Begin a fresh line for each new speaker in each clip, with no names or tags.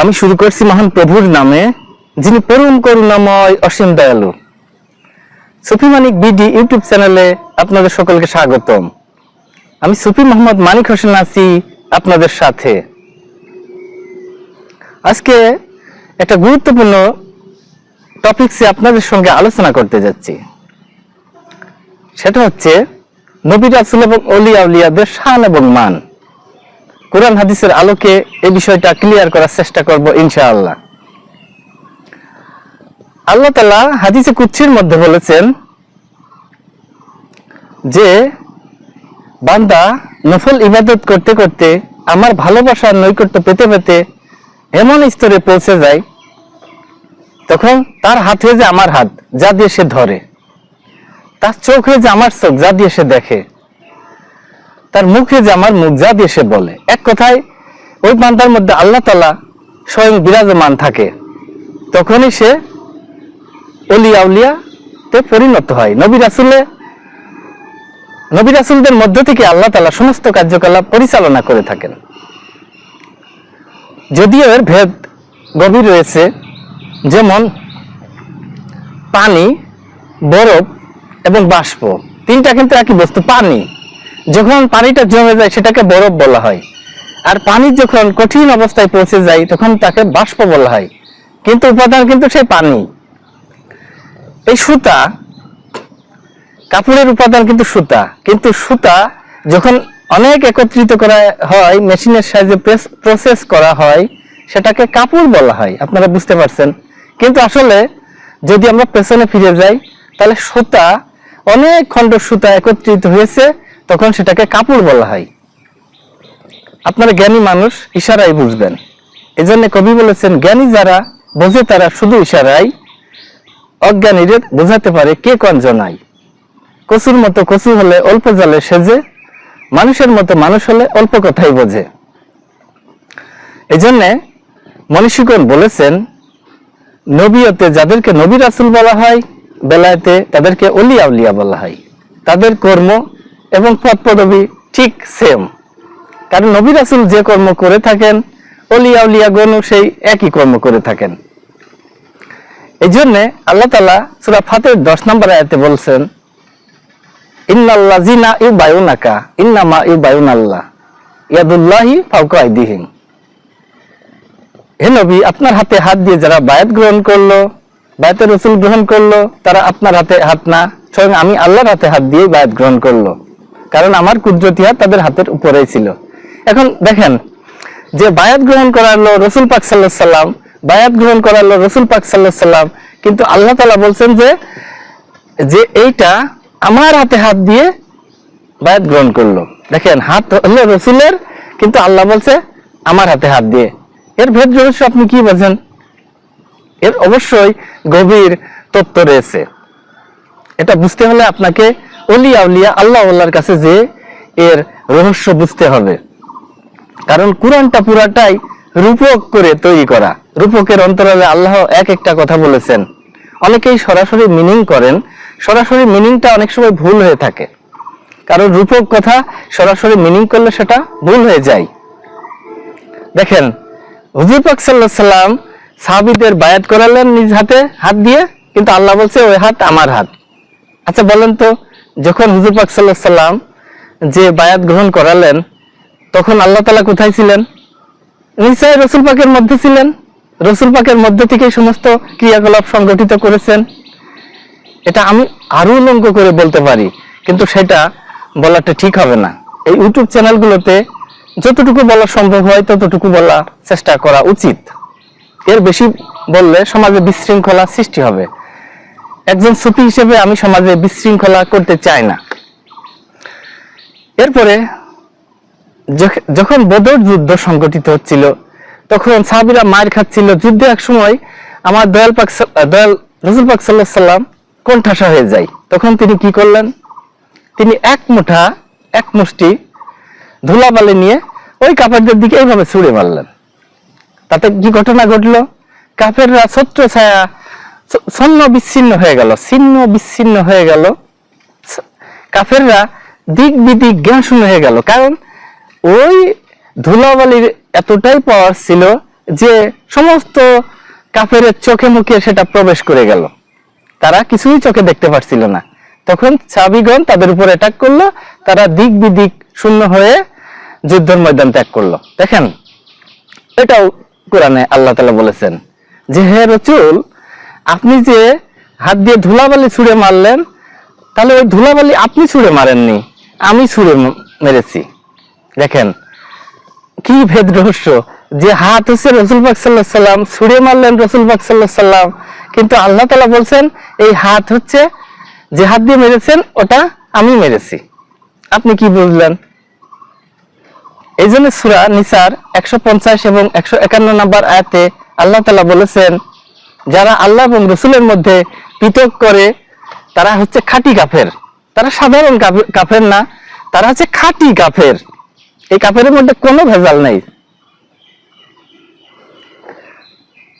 আমি শুরু করছি মহান প্রভুর নামে, যিনি পরম করুণাময় অসীম দয়ালু। সুফি মানিক বিডি ইউটিউব চ্যানেলে আপনাদের সকলকে স্বাগতম। আমি সুফি মোহাম্মদ মানিক হোসেন আছি আপনাদের সাথে। আজকে একটা গুরুত্বপূর্ণ টপিকসে আপনাদের সঙ্গে আলোচনা করতে যাচ্ছি। সেটা হচ্ছে নবী রাসুল এবং অলি আউলিয়াদের শান এবং মান। কোরআন হাদিসের আলোকে এই বিষয়টা ক্লিয়ার করার চেষ্টা করব ইনশাআল্লাহ। আল্লাহ তালা হাদিসে কুচ্ছির মধ্যে বলেছেন যে, বান্দা নফল ইবাদত করতে করতে আমার ভালোবাসার নৈকট্য পেতে পেতে এমন স্তরে পৌঁছে যায়, তখন তার হাত হয়ে যে আমার হাত, যা দিয়ে সে ধরে। তার চোখ হয়ে যে আমার চোখ, যা দিয়ে সে দেখে। তার মুখে যে আমার মুখ, যা দিয়ে সে বলে। এক কথায়, ওই পান্তার মধ্যে আল্লাহ তালা স্বয়ং বিরাজমান থাকে। তখনই সে অলিয়া তে পরিণত হয়। নবী রাসুলে, নবী রাসুলদের মধ্য থেকে আল্লাহ তালা সমস্ত কার্যকলাপ পরিচালনা করে থাকেন। যদিও এর ভেদ গভীর রয়েছে, যেমন পানি, বরফ এবং বাষ্প। তিনটা কিন্তু একই বস্তু, পানি। যখন পানিটা জমে যায়, সেটাকে বরফ বলা হয়। আর পানি যখন কঠিন অবস্থায় পৌঁছে যায়, তখন তাকে বাষ্প বলা হয়। কিন্তু উপাদান কিন্তু সেই পানি। এই সুতা, কাপড়ের উপাদান কিন্তু সুতা। কিন্তু সুতা যখন অনেক একত্রিত করা হয়, মেশিনের সাহায্যে প্রসেস করা হয়, সেটাকে কাপড় বলা হয়। আপনারা বুঝতে পারছেন? কিন্তু আসলে যদি আমরা পেছনে ফিরে যাই, তাহলে সুতা, অনেক খণ্ড সুতা একত্রিত হয়েছে তখন সেটাকে কাপড় বলা হয়। আপনারা জ্ঞানী মানুষ ইশারাই বুঝবেন। এজন্য কবি বলেছেন, জ্ঞানী যারা বোঝে তারা শুধু ইশারাই অজ্ঞানীদের বোঝাতে পারে কে কন জনাই কচুর মতো কচু হলে অল্প জলে সেজে, মানুষের মতো মানুষ হলে অল্প কথাই বোঝে। এই জন্যে মনীষীগণ বলেছেন, নবীয়তে যাদেরকে নবী রাসুল বলা হয়, বেলায়েতে তাদেরকে অলিয়া উলিয়া বলা হয়। তাদের কর্ম এবং পদ পদবি ঠিক সেম কারণ নবী রাসুল যে কর্ম করে থাকেন, অলিয়া উলিয়া গণু সেই একই কর্ম করে থাকেন। এই জন্যে আল্লাহ তালা সুরা ফাতের দশ নম্বর আয়াতে বলছেন ইন্নাল্লাজিনা ইউ বায়ুনাকা ইন্নামা ইউ বায়ুন আল্লাহ ইয়াদুল্লাহি ফাউকা আইদিহিম। হে নবী, আপনার হাতে হাত দিয়ে যারা বায়াত গ্রহণ করল, বায়াতের রসুল গ্রহণ করল, তারা আপনার হাতে হাত না, স্বয়ং আমি আল্লাহর হাতে হাত দিয়ে বায়াত গ্রহণ করল। কারণ আমার কুদরতি হাত তাদের হাতের উপরেই ছিল। এখন দেখেন, যে বায়াত গ্রহণ করালো রসুল পাক সাল্লাহ সাল্লাম বায়াত গ্রহণ করালো রসুল পাক সাল্লাহ সাল্লাম কিন্তু আল্লাহ তালা বলছেন যে যে এইটা আমার হাতে হাত দিয়ে বায়াত গ্রহণ করল। দেখেন, হাত হলো রসুলের, কিন্তু আল্লাহ বলছে আমার হাতে হাত দিয়ে। এর ভেদ রহস্য আপনি কি বোঝেন? এর অবশ্যই গভীর তত্ত্ব রয়েছে। এটা বুঝতে হলে আপনাকে অলিয়া উলিয়া আল্লাহ আল্লাহর কাছে যে এর রহস্য বুঝতে হবে। কারণ কোরআনটা পুরাটাই রূপক করে তৈরি করা। রূপকের অন্তরালে আল্লাহ এক একটা কথা বলেছেন। অনেকেই সরাসরি মিনিং করেন। সরাসরি মিনিংটা অনেক সময় ভুল হয়ে থাকে। কারণ রূপক কথা সরাসরি মিনিং করলে সেটা ভুল হয়ে যায়। দেখেন, হুজুর পাক সাল্লাহ সাল্লাম সাহাবিদের বায়াত করালেন নিজ হাতে, হাত দিয়ে, কিন্তু আল্লাহ বলছে, ওই হাত আমার হাত। আচ্ছা বলেন তো যখন হুজুর পাক সাল্লাহ সাল্লাম যে বায়াত গ্রহণ করালেন, তখন আল্লাহ তালা কোথায় ছিলেন? নিশ্চয় রসুল পাকের মধ্যে ছিলেন। রসুল পাকের মধ্যে থেকে সমস্ত ক্রিয়াকলাপ সংগঠিত করেছেন। এটা আমি আরও উলঙ্গ করে বলতে পারি, কিন্তু সেটা বলাটা ঠিক হবে না। এই ইউটিউব চ্যানেলগুলোতে যতটুকু বলা সম্ভব হয়, ততটুকু বলা চেষ্টা করা উচিত। এর বেশি বললে সমাজে বিশৃঙ্খলা সৃষ্টি হবে। একজন সুফি হিসেবে আমি সমাজে বিশৃঙ্খলা করতে চাই না। এরপরে যখন বদর যুদ্ধ সংগঠিত হচ্ছিল, তখন সাহাবিরা মার খাচ্ছিল। যুদ্ধে এক সময় আমার দয়াল পাক দয়াল রসুল পাক সাল্লাহ সাল্লাম কোণঠাসা হয়ে যায়। তখন তিনি কি করলেন? তিনি এক মুঠা, এক মুষ্টি ধুলাবালি নিয়ে ওই কাপড়দের দিকে এইভাবে ছুড়ে মারলেন। তাতে কি ঘটনা ঘটলো? কাফেররা ছত্র ছায়া ছন্ন বিচ্ছিন্ন হয়ে গেল, ছিন্ন বিচ্ছিন্ন হয়ে গেল। কাফেররা দিক বিদিক জ্ঞান শূন্য হয়ে গেল। কারণ ওই ধুলাবালির এতটাই পাওয়ার ছিল যে সমস্ত কাফের চোখে মুখে সেটা প্রবেশ করে গেল। তারা কিছুই চোখে দেখতে পারছিল না। তখন সাবিগণ তাদের উপর অ্যাটাক করল, তারা দিক বিদিক শূন্য হয়ে যুদ্ধের ময়দান ত্যাগ করল। দেখেন, এটাও কোরআনে আল্লাহ তালা বলেছেন যে, হে রচুল আপনি যে হাত দিয়ে ধুলাবালি ছুঁড়ে মারলেন, তাহলে ওই ধুলাবালি আপনি ছুঁড়ে মারেননি, আমি ছুঁড়ে মেরেছি। দেখেন, কি ভেদ রহস্য যে হাত হচ্ছে রসুল পাক সাল্লাহ সাল্লাম, ছুঁড়ে মারলেন রসুল পাক সাল্লাহ সাল্লাম, কিন্তু আল্লাহ তালা বলছেন, এই হাত হচ্ছে যে হাত দিয়ে মেরেছেন, ওটা আমি মেরেছি। আপনি কি বুঝলেন? এই জন্য সুরা নিসার একশো পঞ্চাশ এবং একশো একান্ন নম্বর আয়াতে আল্লাহ তালা বলেছেন যারা আল্লাহ এবং রসুলের মধ্যে পৃথক করে, তারা হচ্ছে খাঁটি কাফের। তারা সাধারণ কাফের না, তারা হচ্ছে খাঁটি কাফের। এই কাফের মধ্যে কোনো ভেজাল নাই।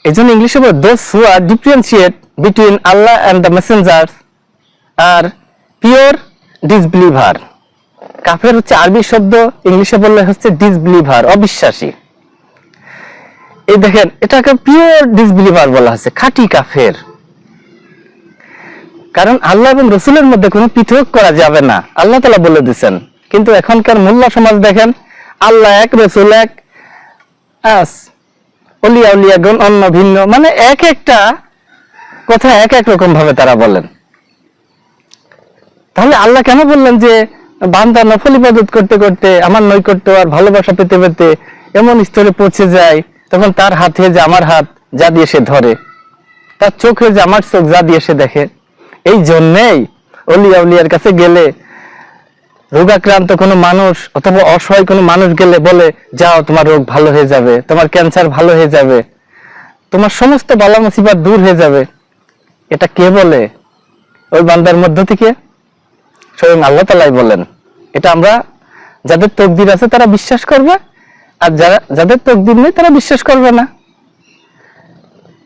এই জন্য ইংলিশে বলে those who are differentiate between Allah and the messengers are pure disbeliever কাফের হচ্ছে আরবি শব্দ, ইংলিশে বললে হচ্ছে ডিসবিলিভার অবিশ্বাসী। এই দেখেন, এটাকে পিওর ডিসবিলিভার বলা হচ্ছে খাঁটি কাফের। কারণ আল্লাহ এবং রসুলের মধ্যে কোনো পৃথক করা যাবে না। আল্লাহ তালা বলে দিচ্ছেন কিন্তু এখনকার মোল্লা সমাজ দেখেন, আল্লাহ এক, রসুল এক, আস, অলিয়া উলিয়াগণ অন্য ভিন্ন মানে এক একটা কথা এক এক রকম ভাবে তারা বলেন। তাহলে আল্লাহ কেন বললেন যে, বান্দা নফল ইবাদত করতে করতে, আমার নৈকট্য আর ভালোবাসা পেতে পেতে এমন স্তরে পৌঁছে যায়? তখন তার হাত যে আমার হাত, যা দিয়ে সে ধরে। তার চোখে যে আমার চোখ, যা দিয়ে সে দেখে। এই জন্যেই অলিয়া উলিয়ার কাছে গেলে রোগাক্রান্ত কোনো মানুষ অথবা অসহায় কোনো মানুষ গেলে বলে, যাও, তোমার রোগ ভালো হয়ে যাবে, তোমার ক্যান্সার ভালো হয়ে যাবে, তোমার সমস্ত বালা মুসিবত দূর হয়ে যাবে। এটা কে বলে? ওই বান্দার মধ্য থেকে স্বয়ং আল্লাহ তালাই বলেন। এটা আমরা যাদের তকদির আছে তারা বিশ্বাস করবে। আর যারা, যাদের তকদির নেই, তারা বিশ্বাস করবে না।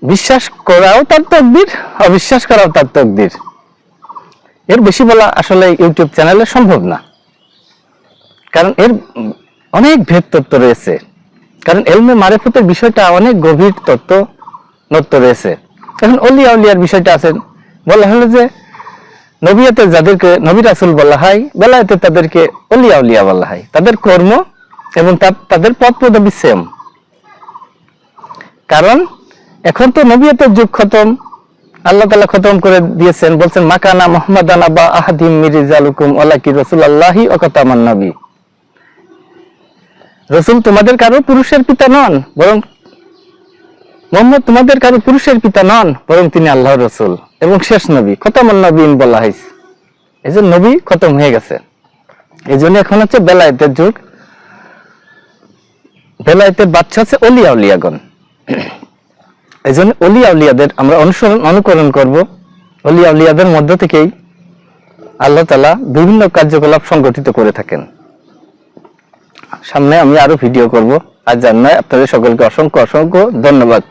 বিশ্বাস করাও তার তকদির, অবিশ্বাস করাও তার তকদির। এর বেশি বলা আসলে ইউটিউব চ্যানেলে সম্ভব না। কারণ এর অনেক ভেদ তত্ত্ব রয়েছে। কারণ এলমে মারেফতের বিষয়টা অনেক গভীর তত্ত্ব তত্ত্ব রয়েছে। এখন অলিয়া উলিয়ার বিষয়টা আছে। বলা হলো যে, নবিয়াতে যাদেরকে নবী রাসুল বলা হয়, বেলায়েতে তাদেরকে অলিয়া উলিয়া বলা হয়। তাদের কর্ম এবং তাদের পথ পদবি সেম কারণ এখন তো নবিয়াতের যুগ খতম, আল্লাহ তালা খতম করে দিয়েছেন, বলছেন, মাকানা মোহাম্মদ আবা আহাদিম মিরিজালুকুম ওলাকি রসুল আল্লাহি অকতামান নবী। রসুল তোমাদের কারও পুরুষের পিতা নন, বরং মোহাম্মদ তোমাদের কারও পুরুষের পিতা নন, বরং তিনি আল্লাহ রসুল এবং শেষ নবী, খতামান নবীন বলা হয়েছে। এই নবী খতম হয়ে গেছে। এই এখন হচ্ছে বেলায়েতের যুগ। বেলায়েতের বাচ্চা আছে অলিয়া উলিয়াগণ এই জন্য অলিয়া উলিয়াদের আমরা অনুসরণ অনুকরণ করব। অলিয়া উলিয়াদের মধ্য থেকেই আল্লাহ তালা বিভিন্ন কার্যকলাপ সংগঠিত করে থাকেন। সামনে আমি আরও ভিডিও করব। আর জান্নায় আপনাদের সকলকে অসংখ্য অসংখ্য ধন্যবাদ।